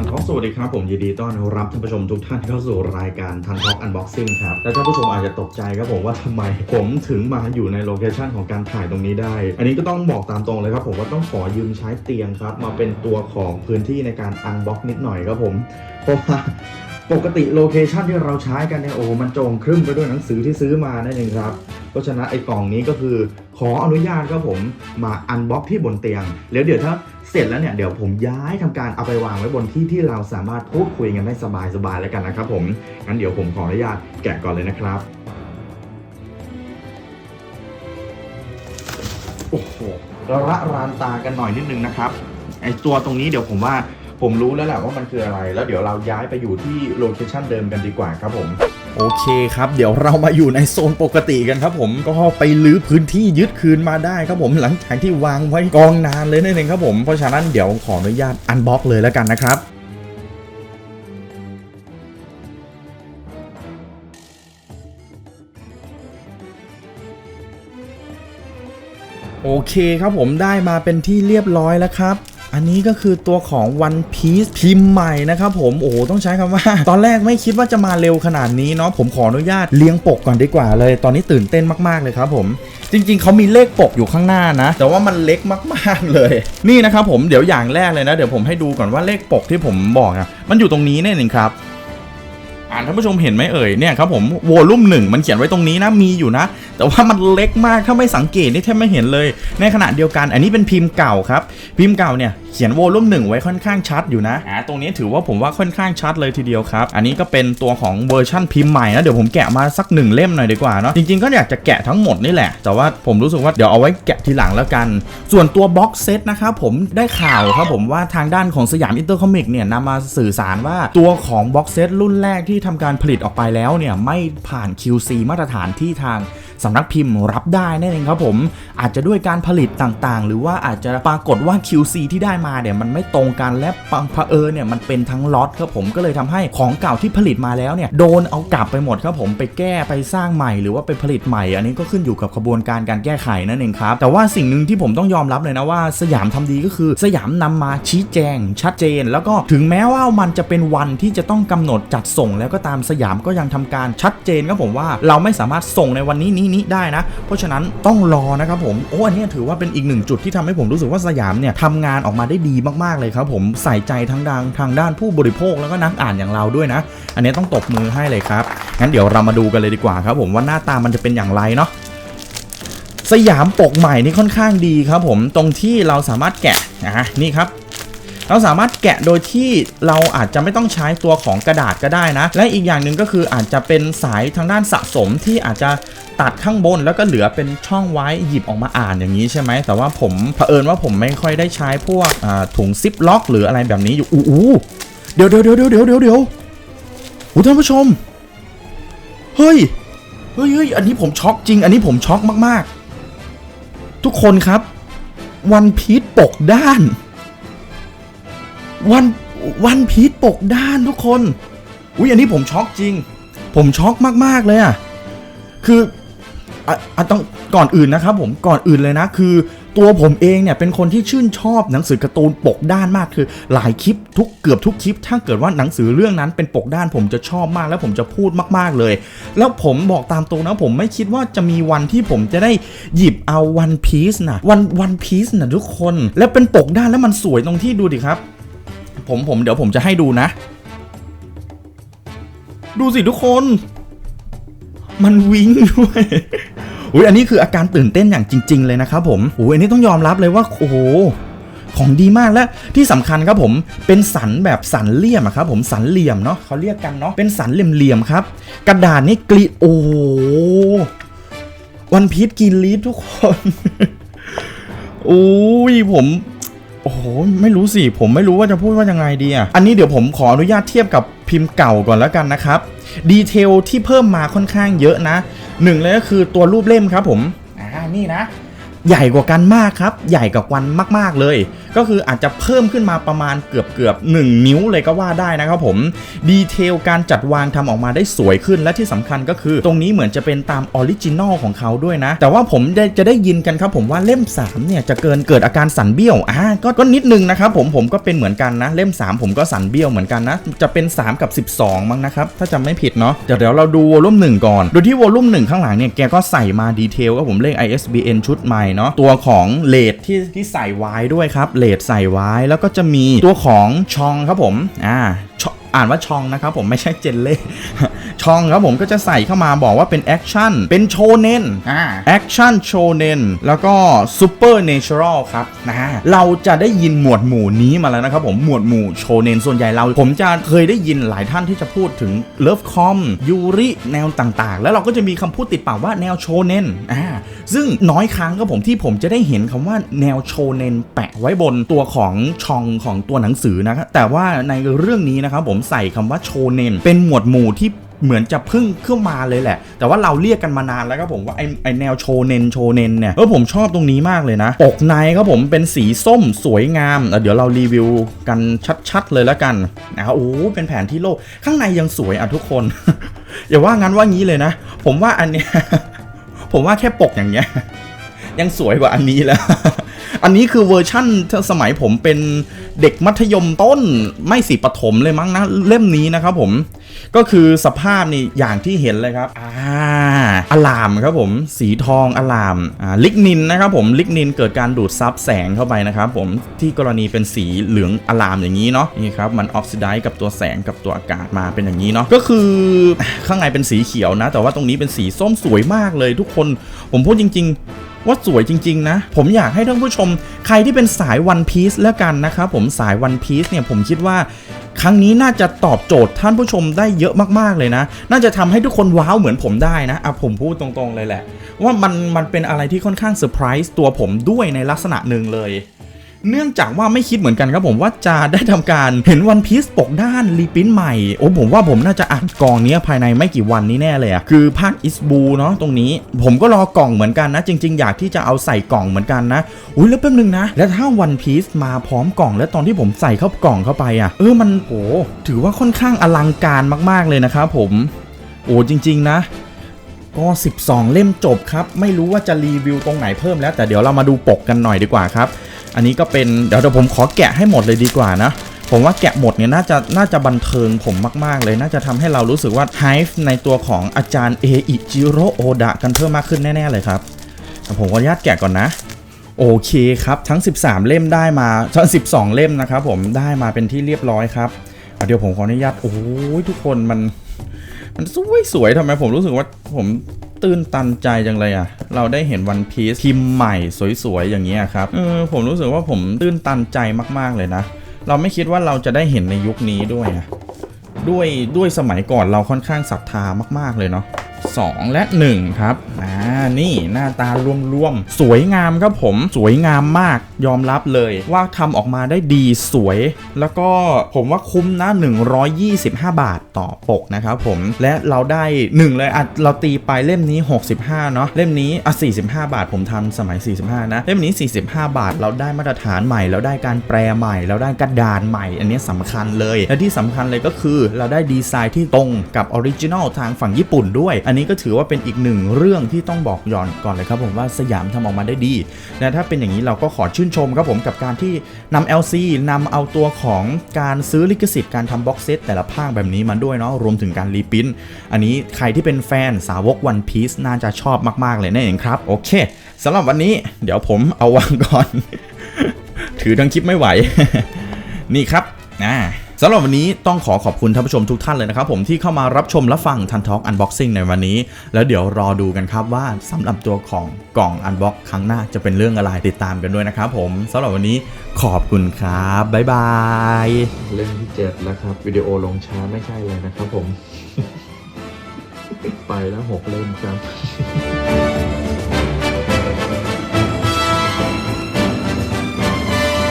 ทันท็อกสวัสดีครับ ผมยินดีต้อนรับท่านผู้ชมทุกท่านเข้าสู่รายการทันท็อกอันบ็อกซิ่งครับและท่านผู้ชมอาจจะตกใจครับผมว่าทำไมผมถึงมาอยู่ในโลเคชันของการถ่ายตรงนี้ได้ อันนี้ก็ต้องบอกตามตรงเลยครับผมว่าต้องขอยืมใช้เตียงครับ มาเป็นตัวของพื้นที่ในการอันบ็อกนิดหน่อยครับผมเพราะว่า ปกติโลเคชันที่เราใช้กันเนี่ยโอ้มันโจงครึ่มไปด้วยหนังสือที่ซื้อมานั่นเองครับเพราะฉะนั้นไอ้กล่องนี้ก็คือ ขออนุญาตครับผมมาอันบ็อกที่บนเตียง แล้วเดี๋ยวถ้าเสร็จแล้วเนี่ยเดี๋ยวผมย้ายทำการเอาไปวางไว้บนที่ที่เราสามารถพูดคุยกันได้สบายๆแล้วกันนะครับผมงั้นเดี๋ยวผมขออนุญาตแกะก่อนเลยนะครับโอ้โหระรานตากันหน่อยนิดนึงนะครับไอ้ตัวตรงนี้เดี๋ยวผมว่า ผมรู้แล้วแหละว่ามันคืออะไร แล้วเดี๋ยวเราย้ายไปอยู่ที่โลเคชันเดิมกันดีกว่าครับผมโอเคครับ เดี๋ยวเรามาอยู่ในโซนปกติกันครับผมก็ไปลื้อพื้นที่ยึดคืนมาได้ครับผมหลังจากที่วางไว้กองนานเลยนั่นเองครับผมเพราะฉะนั้นเดี๋ยวขออนุญาตอันบล็อกเลยแล้วกันนะครับโอเคครับผมได้มาเป็นที่เรียบร้อยแล้วครับ อันนี้ก็คือตัวของ One Piece พิมพ์ใหม่นะครับผม โอ้โห ต้องใช้คำว่า ตอนแรกไม่คิดว่าจะมาเร็วขนาดนี้เนาะผมขออนุญาตเลี้ยงปกก่อนดีกว่าเลย ตอนนี้ตื่นเต้นมากๆเลยครับผมจริงๆ เขามีเลขปกอยู่ข้างหน้านะ แต่ว่ามันเล็กมากๆเลย นี่นะครับผมเดี๋ยวอย่างแรกเลยนะ เดี๋ยวผมให้ดูก่อนว่าเลขปกที่ผมบอกอะมันอยู่ตรงนี้นี่เองครับานท่านผู้ชมเห็นไหมเอ่ยเนี่ยครับผมวอลลุ่มหนึ่งมันเขียนไว้ตรงนี้นะมีอยู่นะ แต่ว่ามันเล็กมากถ้าไม่สังเกตนี่แทบไม่เห็นเลย ในขณะเดียวกันอันนี้เป็นพิมพ์เก่าครับ พิมพ์เก่าเนี่ยเขียนโวลุ่มหนึ่งไว้ค่อนข้างชัดอยู่นะอ่าตรงนี้ถือว่าผมว่าค่อนข้างชัดเลยทีเดียวครับ อันนี้ก็เป็นตัวของเวอร์ชั่นพิมพ์ใหม่นะเดี๋ยวผมแกะมาสักหนึ่งเล่มหน่อยดีกว่าเนาะจริงๆก็อยากจะแกะทั้งหมดนี่แหละ แต่ว่าผมรู้สึกว่าเดี๋ยวเอาไว้แกะทีหลังแล้วกัน ส่วนตัวบ็อกเซตนะครับผมได้ข่าวครับผมว่าทางด้านของสยามอินเตอร์คอมิกเนี่ยนำมาสื่อสารว่าตัวของบ็อกเซตรุ่นแรกที่ทำการผลิตออกไปแล้วเนี่ยไม่ผ่าน QC มาตรฐานที่ทาง สำนักพิมพ์รับได้นั่นเองครับผมอาจจะด้วยการผลิตต่างๆ หรือว่าอาจจะปรากฏว่า QC ที่ได้มาเนี่ยมันไม่ตรงกันและปังเผอิญเนี่ยมันเป็นทั้งล็อตครับผมก็เลยทำให้ของเก่าที่ผลิตมาแล้วเนี่ยโดนเอากลับไปหมดครับผมไปแก้ไปสร้างใหม่ หรือว่าไปผลิตใหม่ อันนี้ก็ขึ้นอยู่กับกระบวนการการแก้ไขนั่นเองครับแต่ว่าสิ่งหนึ่งที่ผมต้องยอมรับเลยนะว่าสยามทำดีก็คือ สยามนำมาชี้แจง ชัดเจน แล้วก็ถึงแม้ว่ามันจะเป็นวันที่จะต้องกำหนดจัดส่งแล้วก็ตามสยามก็ยังทำการชัดเจนครับผมว่า เราไม่สามารถส่งในวันนี้นี้นี้ได้นะ เพราะฉะนั้นต้องรอนะครับผมโอ้อันนี้ถือว่าเป็นอีกหนึ่งจุดที่ทำให้ผมรู้สึกว่าสยามเนี่ยทำงานออกมาได้ดีมากๆเลยครับผมใส่ใจทั้งดังทางด้านผู้บริโภคแล้วก็นักอ่านอย่างเราด้วยนะ อันนี้ต้องตบมือให้เลยครับงั้นเดี๋ยวเรามาดูกันเลยดีกว่าครับผมว่าหน้าตามันจะเป็นอย่างไรเนาะสยามปกใหม่นี่ค่อนข้างดีครับผมตรงที่เราสามารถแกะนะนี่ครับเราสามารถแกะโดยที่เราอาจจะไม่ต้องใช้ตัวของกระดาษก็ได้นะ และอีกอย่างหนึ่งก็คืออาจจะเป็นสายทางด้านสะสมที่อาจจะ ตัดข้างบนแล้วก็เหลือเป็นช่องไว้หยิบออกมาอ่านอย่างนี้ใช่ไหมแต่ว่าผมเผอิญว่าผมไม่ค่อยได้ใช้พวกถุงซิปล็อก หรืออะไรแบบนี้อยู่อู้เดี๋ยวเดี๋ยวเดี๋ยวเดี๋ยวเดี๋ยวเดี๋ยวเดี๋ยวโอ้ท่านผู้ชม เฮ้ยเฮ้ยเฮ้ยอันนี้ผมช็อกจริง อันนี้ผมช็อกมากๆ ทุกคนครับ วันพีชปกด้าน วันวันพีชปกด้านทุกคน อุ้ยอันนี้ผมช็อกจริง ผมช็อกมากๆเลยอะคือ อะต้องก่อนอื่นนะครับผมก่อนอื่นเลยนะคือ ตัวผมเองเนี่ยเป็นคนที่ชื่นชอบหนังสือการ์ตูนปกด้านมากคือ หลายคลิปทุกเกือบทุกคลิป ถ้าเกิดว่าหนังสือเรื่องนั้นเป็นปกด้านผมจะชอบมากแล้วผมจะพูดมาก ๆเลย แล้วผมบอกตามตรงนะผมไม่คิดว่าจะมีวันที่ผมจะได้หยิบเอาวันพีซนะวันวันพีซนะทุกคน แล้วเป็นปกด้านแล้วมันสวยตรงที่ดูดิครับ ผมผมเดี๋ยวผมจะให้ดูนะ ดูสิทุกคน มันวิ้งด้วย อุ้ยอันนี้คืออาการตื่นเต้นอย่างจริง ๆ เลยนะครับผมอุ้ยอันนี้ต้องยอมรับเลยว่าโอ้โหของดีมากและที่สำคัญครับผมเป็นสันแบบสันเหลี่ยมครับผมสันเหลี่ยมเนาะเขาเรียกกันเนาะเป็นสันเหลี่ยมๆครับ กระดาษนี่กรีโอ้วันพีชกินลีฟทุกคนโอ้ยผมโอ้โหไม่รู้สิผมไม่รู้ว่าจะพูดว่ายังไงดีอะอันนี้เดี๋ยวผมขออนุญาตเทียบกับ พิมพ์เก่าก่อนแล้วกันนะครับ ดีเทลที่เพิ่มมาค่อนข้างเยอะนะหนึ่งเลยก็คือตัวรูปเล่มครับผม อ่า นี่นะ ใหญ่กว่ากันมากครับ ใหญ่กว่ากันมาก ๆ เลยก็คืออาจจะเพิ่มขึ้นมาประมาณเกือบเกือบ1นิ้วเลยก็ว่าได้นะครับผมดีเทลการจัดวางทำออกมาได้สวยขึ้นและที่สำคัญก็คือ ตรงนี้เหมือนจะเป็นตามออริจินอลของเขาด้วยนะ แต่ว่าผมได้จะได้ยินกันครับผมว่าเล่ม3เนี่ยจะเกินเกิดอาการสั่นเบี้ยวอ่าก็ก็นิดนึงนะครับผมผมก็เป็นเหมือนกันนะ เล่ม 3 ผมก็สั่นเบี้ยวเหมือนกันนะ จะเป็น 3 กับ 12 มั้งนะครับ ถ้าจำไม่ผิดเนาะเดี๋ยวเดี๋ยวเราดูวอลลุ่ม1ก่อน โดยที่วอลลุ่ม1ข้างหลังเนี่ย แกก็ใส่มาดีเทลก็ผมเลข ISBN ชุดใหม่เนาะตัวของเลดที่ที่ใส่ไว้ด้วยครับเลดใส่ไว้ แล้วก็จะมีตัวของชองครับผมอ่า องอ่านว่าชองนะครับผมไม่ใช่เจนเล่ชองครับผมก็จะใส่เข้ามาบอกว่าเป็นแอคชั่นเป็นโชเนนอ่าแอคชั่นโชเนนแล้วก็ซูเปอร์เนเชอรัลครับนะเราจะได้ยินหมวดหมู่นี้มาแล้วนะครับผมหมวดหมู่โชเนนส่วนใหญ่เรา ผมจะเคยได้ยินหลายท่านที่จะพูดถึงเลิฟคอมยูริแนวต่างๆ แล้วเราก็จะมีคำพูดติดปากว่าแนวโชเนนอ่าซึ่งน้อยครั้งครับผมที่ผมจะได้เห็นคำว่าแนวโชเนนแปะไว้บนตัวของชองของตัวหนังสือนะครับแต่ว่าในเรื่องนี้นะครับผมใส่คำว่าโชเนนเป็นหมวดหมู่ที่เหมือนจะเพึ่งขึ้นมาเลยแหละ แต่ว่าเราเรียกกันมานานแล้วครับผมว่าไอไอแนวโชเนนโชเนนเนี่ยเออผมชอบตรงนี้มากเลยนะปกในครับผมเป็นสีส้มสวยงามเออเดี๋ยวเรารีวิวกันชัดๆเลยแล้วกันนะครับโอ้เป็นแผนที่โลก ข้างในยังสวยอะทุกคน อย่าว่างั้นว่างี้เลยนะ ผมว่าอันเนี้ยผมว่าแค่ปกอย่างเงี้ย ยังสวยกว่าอันนี้แล้ว อันนี้คือเวอร์ชั่นสมัยผมเป็นเด็กมัธยมต้นไม่สิประถมเลยมั้งนะเล่มนี้นะครับผม ก็คือสภาพนี่อย่างที่เห็นเลยครับอ่าอลามครับผม สีทองอลามอ่าลิกนินนะครับผมลิกนินเกิดการดูดซับแสงเข้าไปนะครับผมที่กรณีเป็นสีเหลืองอลามอย่างนี้เนาะนี่ครับมันออกซิไดซ์กับตัวแสงกับตัวอากาศมาเป็นอย่างนี้เนาะก็คือข้างในเป็นสีเขียวนะ แต่ว่าตรงนี้เป็นสีส้มสวยมากเลยทุกคน ผมพูดจริง ๆ ว่าสวยจริง ๆ นะ ผมอยากให้ท่านผู้ชม ใครที่เป็นสายวันพีซแล้วกันนะครับผมสายวันพีซเนี่ยผมคิดว่าครั้งนี้น่าจะตอบโจทย์ท่านผู้ชมได้เยอะมากๆเลยนะ น่าจะทำให้ทุกคนว้าวเหมือนผมได้นะอะผมพูดตรงๆเลยแหละ ว่ามันมันเป็นอะไรที่ค่อนข้างเซอร์ไพรส์ตัวผมด้วยในลักษณะหนึ่งเลย เนื่องจากว่าไม่คิดเหมือนกันครับผมว่าจะได้ทำการเห็นวันพีซปกด้านรีปรินใหม่ โอ้ผมว่าผมน่าจะอ่านกล่องนี้ภายในไม่กี่วันนี้แน่เลยอะคือภาคอิสบูเนาะตรงนี้ ผมก็รอกล่องเหมือนกันนะ จริง ๆ อยากที่จะเอาใส่กล่องเหมือนกันนะ อุ้ยแล้วแป๊บนึงนะ แล้วถ้าวันพีซมาพร้อมกล่องแล้วตอนที่ผมใส่เข้ากล่องเข้าไปอะเออมันโอ้ถือว่าค่อนข้างอลังการมาก ๆเลยนะครับผมโอ้จริง ๆ นะก็ 12 เล่มจบครับ ไม่รู้ว่าจะรีวิวตรงไหนเพิ่มแล้ว แต่เดี๋ยวเรามาดูปกกันหน่อยดีกว่าครับ อันนี้ก็เป็นเดี๋ยวเดี๋ยวผมขอแกะให้หมดเลยดีกว่านะผมว่าแกะหมดเนี่ยน่าจะน่าจะบันเทิงผมมาก ๆ เลย น่าจะทำให้เรารู้สึกว่าไฮฟ์ในตัวของอาจารย์เออิจิโรโอดะกันเพิ่มมากขึ้นแน่ ๆ เลยครับผมขออนุญาตแกะก่อนนะ โอเคครับ ทั้ง 13 เล่มได้มาทั้ง 12 เล่มนะครับผมได้มาเป็นที่เรียบร้อยครับเดี๋ยวผมขออนุญาตโอ้ยทุกคนมัน มันสวยสวยๆทำไมผมรู้สึกว่าผมตื่นตันใจจังเลยอะ เราได้เห็นวันพีซพิมพ์ใหม่สวยๆอย่างนี้ครับเออผมรู้สึกว่าผมตื่นตันใจมากๆเลยนะ เราไม่คิดว่าเราจะได้เห็นในยุคนี้ด้วยนะด้วยด้วยสมัยก่อนเราค่อนข้างศรัทธามาก ๆเลยเนาะ 2 และ 1 ครับ อ่า นี่หน้าตารวมๆ สวยงามครับผม สวยงามมาก ยอมรับเลยว่าทำออกมาได้ดีสวย แล้วก็ผมว่าคุ้มนะ 125 บาทต่อปกนะครับผม และเราได้1เลยอะเราตีไปเล่มนี้ 65 เนาะ เล่มนี้อะ45 บาท ผมทำสมัย 45 นะ เล่มนี้ 45 บาท เราได้มาตรฐานใหม่ เราได้การแปลใหม่ เราได้กระดานใหม่ อันนี้สำคัญเลย และที่สำคัญเลยก็คือเราได้ดีไซน์ที่ตรงกับออริจินอลทางฝั่งญี่ปุ่นด้วย อันนี้ก็ถือว่าเป็นอีกหนึ่งเรื่องที่ต้องบอกย้อนก่อนเลยครับผมว่าสยามทำออกมาได้ดีและถ้าเป็นอย่างนี้เราก็ขอชื่นชมครับผมกับการที่นำ LC นำเอาตัวของการซื้อลิขสิทธิ์การทำบ็อกเซตแต่ละภาคแบบนี้มาด้วยเนาะรวมถึงการรีปรินท์อันนี้ใครที่เป็นแฟนสาวก One Piece น่าจะชอบมาก ๆ เลยนั่นเองครับ โอเคสำหรับวันนี้เดี๋ยวผมเอาวางก่อน ถือทั้งคลิปไม่ไหว นี่ครับอ่า สำหรับวันนี้ต้องขอขอบคุณท่านผู้ชมทุกท่านเลยนะครับผมที่เข้ามารับชมและฟังทันทอกอันบ็อกซิ่งในวันนี้ แล้วเดี๋ยวรอดูกันครับว่าสำหรับตัวของกล่องอันบ็อกครั้งหน้าจะเป็นเรื่องอะไรติดตามกันด้วยนะครับผมสำหรับวันนี้ขอบคุณครับบ๊ายบายเล่มที่เจ็ดแล้วครับวิดีโอลงช้าไม่ใช่เลยนะครับผม ไปแล้วหกเล่มครับ